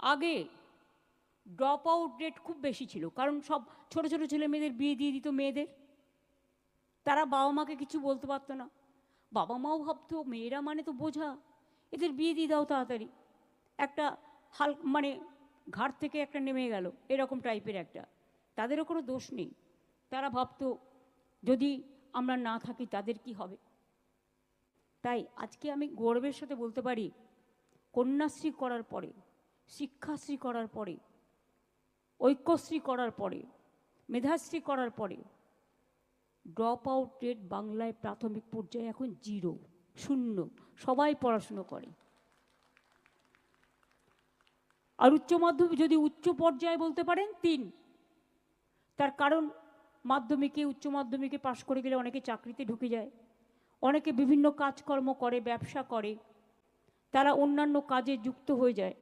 আগে drop out rate খুব বেশি ছিল, কারণ সব ছোট ছোট ছেলে মেয়েদের বিয়ে দিয়ে দিত মেয়েদের। তারা বাবা মাকে কিছু বলতে পারতো না। বাবা মাও ভাবতো, মেয়েরা মানে তো বোঝা, এদের বিয়ে দিয়ে দাও তাড়াতাড়ি। একটা হাল মানে ঘাট থেকে একটা নেমে গেল, এরকম টাইপের একটা। তাদেরও কোনো দোষ নেই। তারা ভাবতো, যদি আমরা না থাকি, তাদের কি হবে? তাই আজকে আমি গর্বের সাথে বলতে পারি, কন্যাশ্রী করার পরে শিক্ষাশ্রী করার পরে, ঐক্যশ্রী করার পরে, মেধাশ্রী করার পরে ড্রপ আউট রেট বাংলায় প্রাথমিক পর্যায়ে এখন জিরো শূন্য, সবাই পড়াশুনো করে। আর উচ্চ মাধ্যমিক যদি উচ্চ পর্যায়ে বলতে পারেন, তিন। তার কারণ, মাধ্যমিকে, উচ্চ মাধ্যমিকে পাশ করে গেলে অনেকে চাকরিতে ঢুকে যায়, অনেকে বিভিন্ন কাজকর্ম করে, ব্যবসা করে, তারা অন্যান্য কাজে যুক্ত হয়ে যায়।